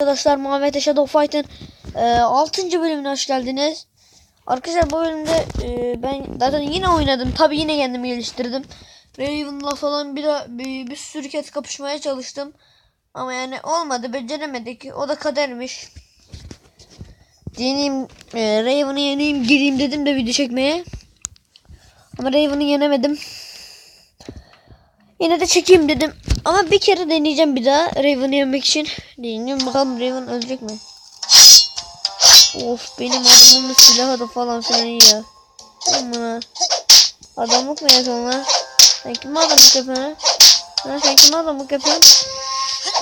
Arkadaşlar Muhammed Shadow Fight'ın e, 6. bölümüne hoş geldiniz. Arkadaşlar bu bölümde e, ben zaten yine oynadım. Tabi yine kendimi geliştirdim. Raven'la falan bir, bir, bir sürü kez kapışmaya çalıştım. Ama yani olmadı beceremedik. O da kadermiş. Deneyim e, Raven'ı yeneyim gireyim dedim de video çekmeye. Ama Raven'ı yenemedim. Yine de çekeyim dedim. Ama bir kere deneyeceğim bir daha Raven'ı yenmek için. Deneyeceğim bakalım Raven ölecek mi? Of benim adamımın silahı da falan filan ya. Amına. Adamlık mı yapıyorsun lan? Sen kime adamlık yapıyorsun lan? Sen kime adamlık yapıyorsun?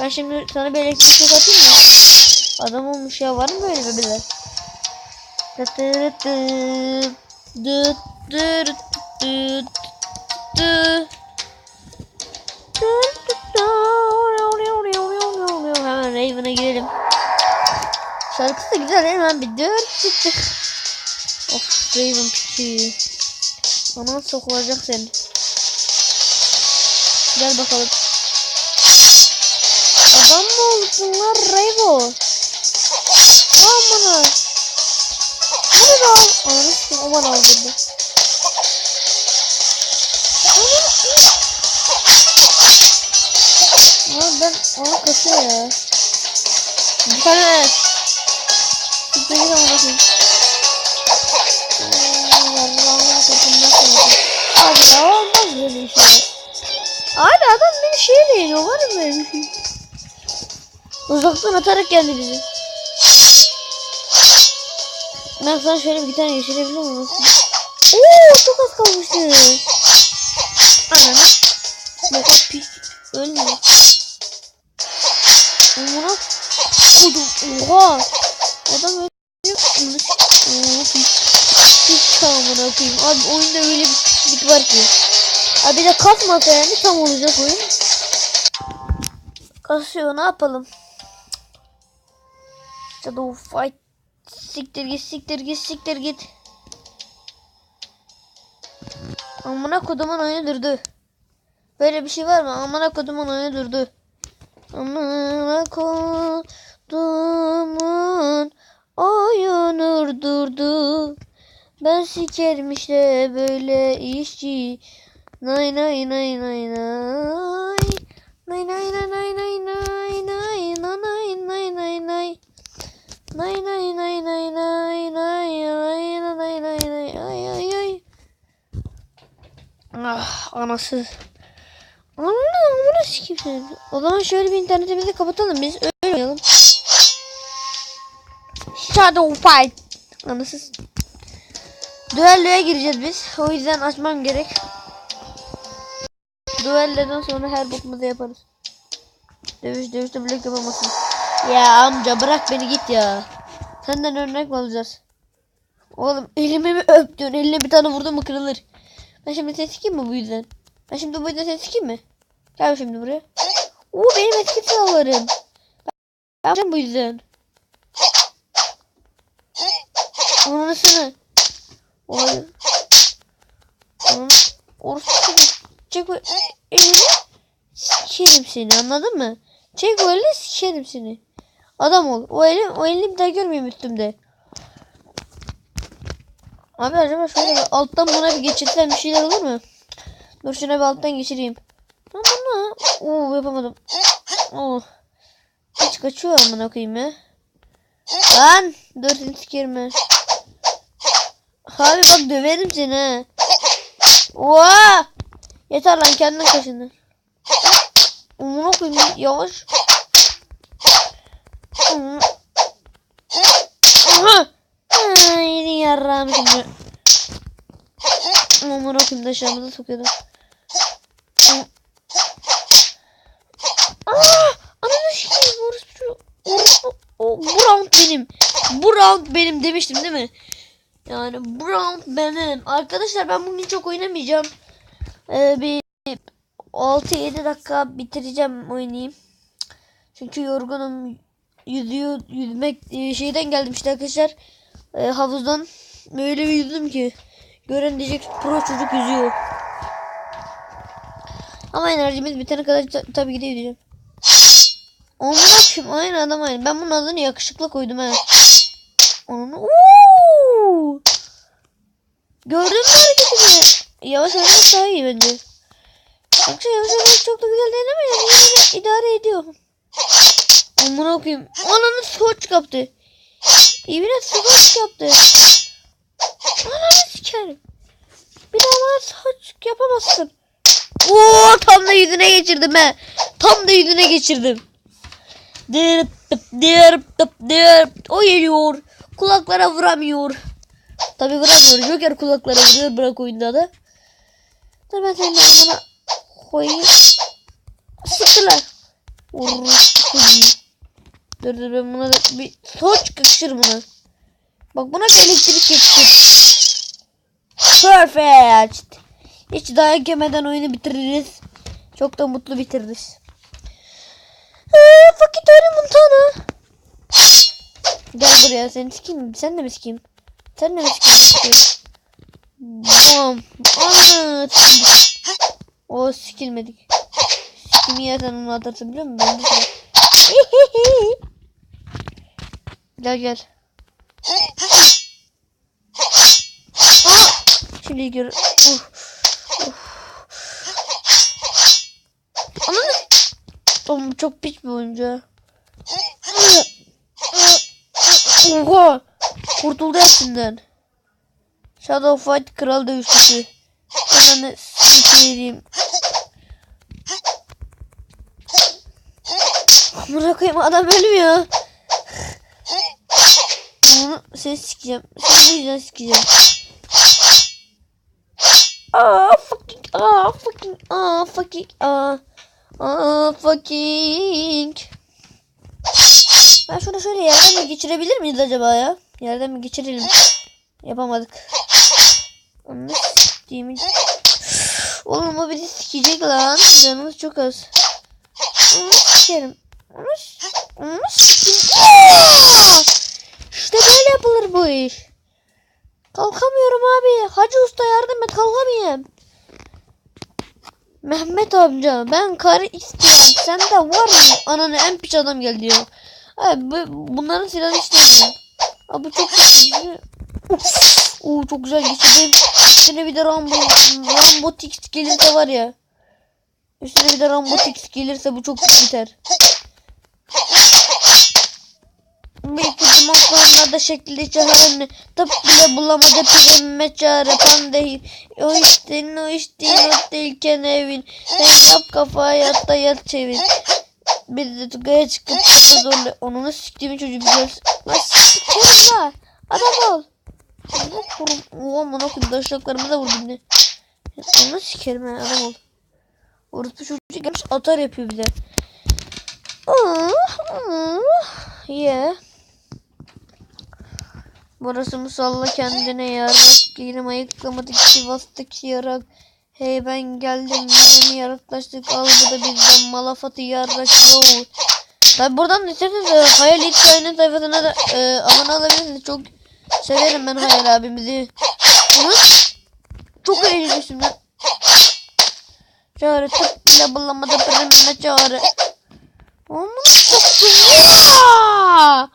Ben şimdi sana bir elektrik şok atayım mı? Adam olmuş ya var mı böyle bebeler? Dıt dıt dıt dıt. Hemen Raven'a girelim. Şarkısı da güzel lan? Bir çıktı. Of Raven piçi. Anan sokulacak seni. Gel bakalım. Adam mı oldun lan Raven? Lan bana. Hadi lan. Sikim o bana aldırdı. Ona kasıyor ya. Bir tane. Bir tane bakayım. Abi ya olmaz böyle bir şey. Abi adam beni şeyle yeniyor var mı böyle bir şey? Uzaktan atarak geldi bizi. Ben sana şöyle bir tane geçirebilir miyim? Oo çok az kalmıştı. Ananı. Bak pis. Ölmüyor. Koydum. Oha. Adam öyle yapmış. Pis amına koyayım. Abi oyunda öyle bir pislik var ki. Abi bir de kasmasa yani tam olacak oyun. Kasıyor ne yapalım? Shadow fight. Siktir git siktir git siktir git. Amına kodumun oyunu durdu. Böyle bir şey var mı? Amına kodumun oyunu durdu. Amına kodumun oyunu durdu. Ben sikerim işte böyle işçi. Nay nay nay nay nay. Nay nay nay nay nay nay nay nay nay nay nay nay. Nay nay nay nay nay nay nay nay nay ay ay ay. Ah anası. Ananı amına sikeyim. O zaman şöyle bir internetimizi kapatalım biz öyle oynayalım. Shadow Fight. Anasız. Düelloya gireceğiz biz. O yüzden açmam gerek. Düellodan sonra her bokumuzu yaparız. Dövüş dövüşte blok yapamazsın. Ya amca bırak beni git ya. Senden örnek mi alacağız? Oğlum elimi mi öptün? Eline bir tane vurdun mu kırılır. Ben şimdi ses sikeyim mi bu yüzden? Ben şimdi bu yüzden ses sikeyim mi? Gel şimdi buraya. Oo benim eski silahlarım. Ben bu yüzden. Anasını. Oy. Ananı. Orası Çek o elini. Sikerim seni anladın mı? Çek o elini sikerim seni. Adam ol. O elini, o elini bir daha görmeyeyim üstümde. Abi acaba şöyle bir alttan buna bir geçirsem bir şeyler olur mu? Dur şuna bir alttan geçireyim. Amına. Oo yapamadım. Oo. Hiç kaçıyor amına koyayım ya. Lan dur sikerim ben. Abi bak döverim seni ha. Yeter lan kendin kaşındın. Amına koyayım yavaş. Aha! Aa, Yedin yarrağımı şimdi. Amına koyayım da şamını sokuyordum. Bu round benim. Bu round benim demiştim değil mi? Yani bu round benim. Arkadaşlar ben bugün çok oynamayacağım. Ee, bir 6-7 dakika bitireceğim oynayayım. Çünkü yorgunum. Yüzüyor, yüzmek e, şeyden geldim işte arkadaşlar. Ee, havuzdan böyle bir yüzdüm ki. Gören diyecek pro çocuk yüzüyor. Ama enerjimiz bitene kadar ta- tabii ki de yüzeceğim. Onunla kim? Aynı adam aynı. Ben bunun adını yakışıklı koydum ha. Onun Uuu! Gördün mü hareketini? Yavaş oynamak daha iyi bence. Yoksa yavaş oynamak çok da güzel değil ama yani yine idare ediyor. Amına koyayım. Ananı skoç kaptı. İbine skoç yaptı. Ananı sikerim. Bir daha bana skoç yapamazsın. Oo tam da yüzüne geçirdim he. Tam da yüzüne geçirdim. Dırp tıp dırp tıp dırp. O geliyor. Kulaklara vuramıyor. Tabi vuramıyor. Joker kulaklara vuruyor bırak oyunda da. Dur ben senin amına koyayım. Sıktılar. Dur dur ben buna da bir soç kakışır buna. Bak buna bir elektrik geçir. Perfect. Hiç dayak yemeden oyunu bitiririz. Çok da mutlu bitiririz. Eee Fakitari Montana. Gel buraya seni sikeyim. Sen de mi sikeyim? Sen mi sikeyim? Bam. Ana. O sikilmedik. Sikimi yersen onu atarsın biliyor musun? Ben de gel gel. Aa! Şimdi gör. Uh. Uh. Ananı. Oğlum çok piç bir oyuncu. Oha. Kurtuldu hepsinden. Shadow Fight kral dövüşçüsü. Ananı sikeyim. Amına koyayım adam ölmüyor. Onu seni sikeceğim. Seni bu yüzden sikeceğim. Aa fucking aa fucking aa fucking aa aa fucking. Ben şunu şöyle yerden mi geçirebilir miyiz acaba ya? Yerden mi geçirelim? Yapamadık. Onu siktiğimi... Oğlum o bizi sikecek lan. Canımız çok az. Onu sikerim. Onu, onu sikeyim. Aa! İşte böyle yapılır bu iş. Kalkamıyorum abi. Hacı Usta yardım et kalkamıyorum. Mehmet amca ben karı istiyorum. Sende var mı? Ananı en piç adam geldi ya. Abi bu, bunların silahını istemiyorum. Abi çok güzel. Oo çok güzel geçirdim. Üstüne bir de Rambo, Rambo Tix gelirse var ya. Üstüne bir de Rambo Tix gelirse bu çok biter. Belki dumanlarında şekilli çaharını tıp bile bulamadı pirime çare pandehir. O işte o işte o değilken evin. Sen yap kafa hayatta yat çevir. Bir de tugaya çıkıp kafa zorla. Onu nasıl siktiğimi çocuk biliyorsun. Lan la. Adam ol. Ne kurum. Oha koyayım. Daşaklarımı da vurdum ne. Onu sikerim ha adam ol. Orası çocuk gelmiş atar yapıyor bir de. Oh, oh, yeah. Burası musalla kendine yarak. Yerim ayıklamadık Sivas'taki yarak. Hey ben geldim yine mi yaraklaştık al bu da bizden malafatı yarak yo. Tabi buradan isterseniz e, Hayal Hikaye'nin sayfasına da e, abone olabilirsiniz. Çok severim ben Hayal abimizi. Onu çok eğlenmiştim ben. Çare tıp bile bulamadı primime çare. Onu çok güzel.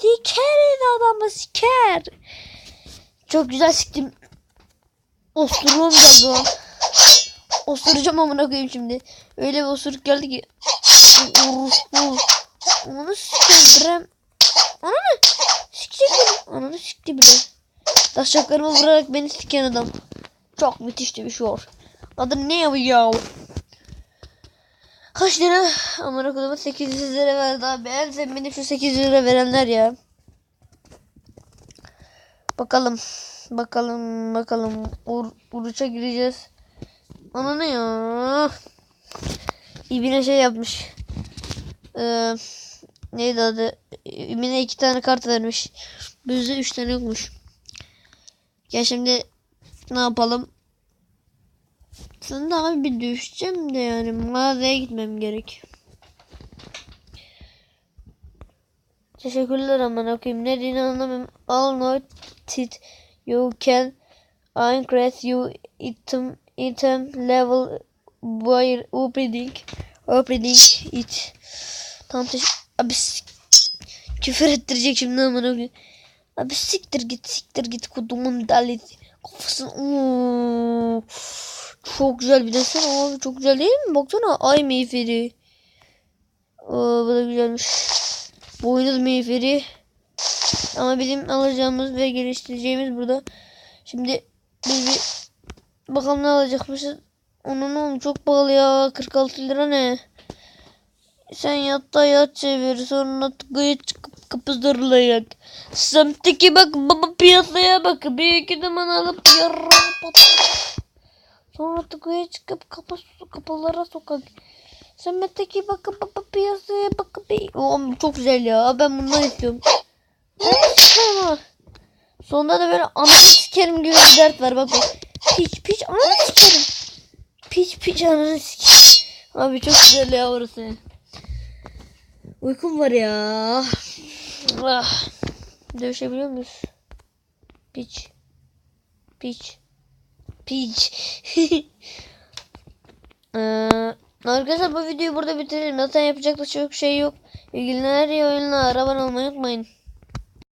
Sikeriz adamı siker. Çok güzel siktim. Osuruğum geldi lan. Osuracağım amına koyayım şimdi. Öyle bir osuruk geldi ki. Orospu. Onu sikerim. Ananı. Sikecek beni. Ananı sikti bile. Taşaklarımı vurarak beni siken adam. Çok müthişti bir var. Adı ne ya? Kaç lira? Amına koyduğuma 800 lira verdi abi. En sen benim şu 800 lira verenler ya. Bakalım. Bakalım bakalım. Ur Uruç'a gireceğiz. Ananı ya. İbine şey yapmış. Ee, neydi adı? İbine iki tane kart vermiş. Bizde üç tane yokmuş. Ya şimdi ne yapalım? Aslında abi bir düşeceğim de yani mağazaya gitmem gerek. Teşekkürler aman okuyayım. Ne dediğini anlamıyorum. All noted you can increase you item item level by opening opening it. Tamam teşekkür. Abi küfür ettirecek şimdi amına koyayım. Abi siktir git siktir git kudumun dalit. Kafasını Oo. Çok güzel bir desen abi çok güzel değil mi? Baksana ay meyferi. Oo, bu da güzelmiş. Boynuz meyferi. Ama bizim alacağımız ve geliştireceğimiz burada. Şimdi biz bir bakalım ne alacakmışız. Onun oğlum çok pahalı ya. 46 lira ne? Sen yatta yat çevir sonra tıkaya çıkıp kapızdırlayak. Semteki bak baba piyasaya bak. Bir iki zaman alıp yarra patlat. Sonra tıkaya çıkıp kapı, kapılara sokak. Semteki bak baba piyasaya bak. Bir... Oğlum çok güzel ya. Ben bundan istiyorum. Sonunda da böyle ananı sikerim gibi bir dert var bak bak. Piç piç ananı sikerim. Piç piç ananı sikerim. Abi çok güzel ya orası. Uykum var ya. Ah. Dövüşebiliyor muyuz? Piç. Piç. Piç. Ee, arkadaşlar bu videoyu burada bitirelim. Zaten yapacak da çok şey yok. İlgilenen her iyi oyunlar. Abone olmayı unutmayın.